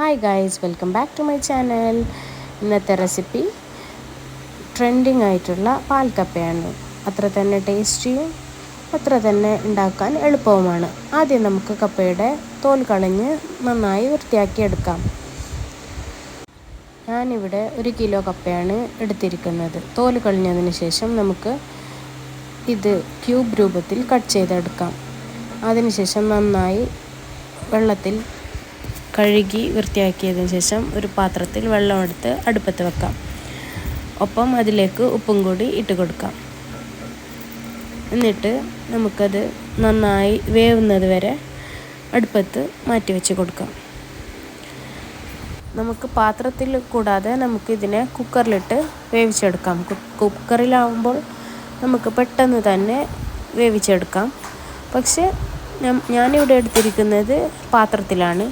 Hi guys welcome back to my channel ഇന്നത്തെ recipe trending ആയിട്ടുള്ള പാൽക്കപ്പയാണ്. അത്ര തന്നെ ടേസ്റ്റിയും അത്ര തന്നെ ഉണ്ടാക്കാൻ എളുപ്പവുമാണ്. ആദ്യം നമുക്ക് കപ്പയുടെ തോൽ കളഞ്ഞ് നന്നായി വൃത്തിയാക്കിയെടുക്കാം ഞാനിവിടെ ഒരു കിലോ കപ്പയാണ് എടുത്തിരിക്കുന്നത്. തോൽ കളഞ്ഞതിന് ശേഷം നമുക്ക് ഇത് ക്യൂബ് രൂപത്തിൽ കട്ട് ചെയ്തെടുക്കാം. അതിനുശേഷം നന്നായി വെള്ളത്തിൽ കഴുകി വൃത്തിയാക്കിയതിന് ശേഷം ഒരു പാത്രത്തിൽ വെള്ളമെടുത്ത് അടുപ്പത്ത് വെക്കാം. ഒപ്പം അതിലേക്ക് ഉപ്പും കൂടി ഇട്ട് കൊടുക്കാം. എന്നിട്ട് നമുക്കത് നന്നായി വേവുന്നത് വരെ അടുപ്പത്ത് മാറ്റി വെച്ച് കൊടുക്കാം. നമുക്ക് പാത്രത്തിൽ കൂടാതെ നമുക്ക് ഇതിനെ കുക്കറിലിട്ട് വേവിച്ചെടുക്കാം. കുക്കറിലാവുമ്പോൾ നമുക്ക് പെട്ടെന്ന് തന്നെ വേവിച്ചെടുക്കാം. പക്ഷേ ഞാനിവിടെ എടുത്തിരിക്കുന്നത് പാത്രത്തിലാണ്.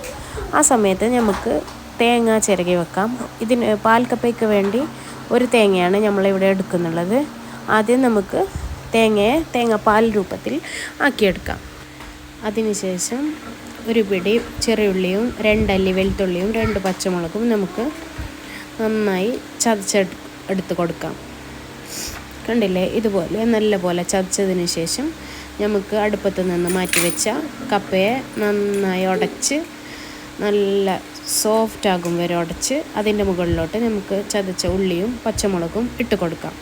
ആ സമയത്ത് നമുക്ക് തേങ്ങ ചിരകി വെക്കാം. ഇതിന് പാൽക്കപ്പയ്ക്ക് വേണ്ടി ഒരു തേങ്ങയാണ് നമ്മളിവിടെ എടുക്കുന്നുള്ളത്. ആദ്യം നമുക്ക് തേങ്ങയെ തേങ്ങാപ്പാൽ രൂപത്തിൽ ആക്കിയെടുക്കാം. അതിനുശേഷം ഒരു പിടി ചെറിയുള്ളിയും രണ്ടല്ലി വെളുത്തുള്ളിയും രണ്ട് പച്ചമുളകും നമുക്ക് നന്നായി ചതച്ചെടു എടുത്ത് കൊടുക്കാം. കണ്ടില്ലേ? ഇതുപോലെ നല്ല പോലെ ചതച്ചതിന് ശേഷം നമുക്ക് അടുപ്പത്ത് നിന്ന് മാറ്റി വെച്ച കപ്പയെ നന്നായി ഉടച്ച് നല്ല സോഫ്റ്റ് ആകും വരെ ഉടച്ച് അതിന്റെ മുകളിലോട്ട് നമുക്ക് ചതച്ച ഉള്ളിയും പച്ചമുളകും ഇട്ട് കൊടുക്കാം.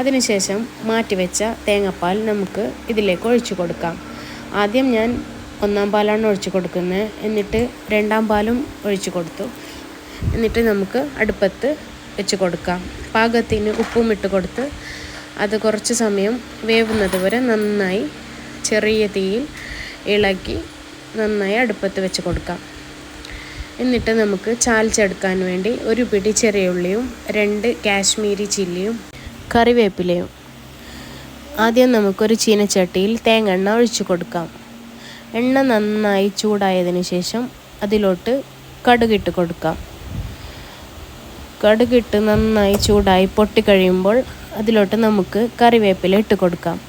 അതിനുശേഷം മാറ്റിവെച്ച തേങ്ങാപ്പാൽ നമുക്ക് ഇതിലേക്ക് ഒഴിച്ചു കൊടുക്കാം. ആദ്യം ഞാൻ ഒന്നാം പാലാണ് ഒഴിച്ചു കൊടുക്കുന്നത്. എന്നിട്ട് രണ്ടാം പാലും ഒഴിച്ചു കൊടുത്തു. എന്നിട്ട് നമുക്ക് അടുപ്പത്ത് വെച്ച് കൊടുക്കാം. പാകത്തിന് ഉപ്പും ഇട്ട് കൊടുത്ത് അത് കുറച്ച് സമയം വേവുന്നത് വരെ നന്നായി ചെറിയ തീയിൽ ഇളക്കി നന്നായി അടുപ്പത്ത് വെച്ച് കൊടുക്കാം. എന്നിട്ട് നമുക്ക് ചാലിച്ചെടുക്കാൻ വേണ്ടി ഒരു പിടി ചെറിയ ഉള്ളിയും രണ്ട് കാശ്മീരി ചില്ലിയും കറിവേപ്പിലയും. ആദ്യം നമുക്കൊരു ചീനച്ചട്ടിയിൽ തേങ്ങ ഒഴിച്ചു കൊടുക്കാം. എണ്ണ നന്നായി ചൂടായതിനു ശേഷം അതിലോട്ട് കടുകിട്ട് കൊടുക്കാം. കടുകിട്ട് നന്നായി ചൂടായി പൊട്ടിക്കഴിയുമ്പോൾ അതിലോട്ട് നമുക്ക് കറിവേപ്പില ഇട്ട് കൊടുക്കാം.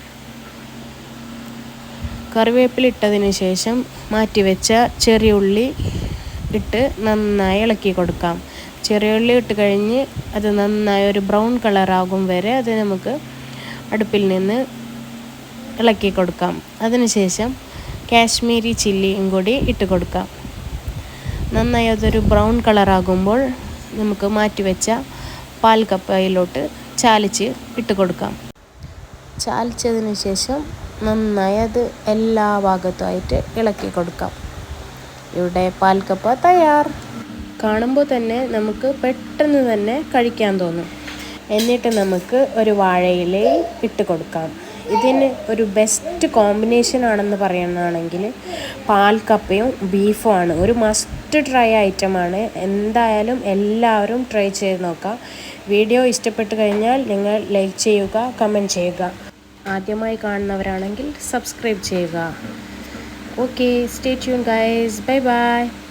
കറിവേപ്പില ഇട്ടതിന് ശേഷം മാറ്റിവെച്ച ചെറിയ ഉള്ളി ഇട്ട് നന്നായി ഇളക്കി കൊടുക്കാം. ചെറിയ ഉള്ളി ഇട്ട് കഴിഞ്ഞ് അത് നന്നായി ഒരു ബ്രൗൺ കളറാകും വരെ അത് നമുക്ക് അടുപ്പിൽ നിന്ന് ഇളക്കി കൊടുക്കാം. അതിനുശേഷം കാശ്മീരി ചില്ലിയും കൂടി ഇട്ട് കൊടുക്കാം. നന്നായി അതൊരു ബ്രൗൺ കളറാകുമ്പോൾ നമുക്ക് മാറ്റിവെച്ച പാൽ കപ്പയിലോട്ട് ചാലിച്ച് ഇട്ട് കൊടുക്കാം. ചാലിച്ചതിന് ശേഷം നന്നായി അത് എല്ലാ ഭാഗത്തുമായിട്ട് ഇളക്കി കൊടുക്കാം. ഇവിടെ പാൽക്കപ്പ തയ്യാർ. കാണുമ്പോൾ തന്നെ നമുക്ക് പെട്ടെന്ന് തന്നെ കഴിക്കാൻ തോന്നും. എന്നിട്ട് നമുക്ക് ഒരു വാഴയിലയിൽ ഇട്ട് കൊടുക്കാം. ഇതിന് ഒരു ബെസ്റ്റ് കോമ്പിനേഷൻ ആണെന്ന് പറയുന്നതാണെങ്കിൽ പാൽക്കപ്പയും ബീഫും ആണ്. ഒരു മസ്റ്റ് ട്രൈ ഐറ്റമാണ് എന്തായാലും എല്ലാവരും ട്രൈ ചെയ്ത് നോക്കാം വീഡിയോ ഇഷ്ടപ്പെട്ട് കഴിഞ്ഞാൽ നിങ്ങൾ ലൈക്ക് ചെയ്യുക കമന്റ് ചെയ്യുക. ആദ്യമായി കാണുന്നവരാണെങ്കിൽ സബ്സ്ക്രൈബ് ചെയ്യുക. okay stay tuned guys. Bye bye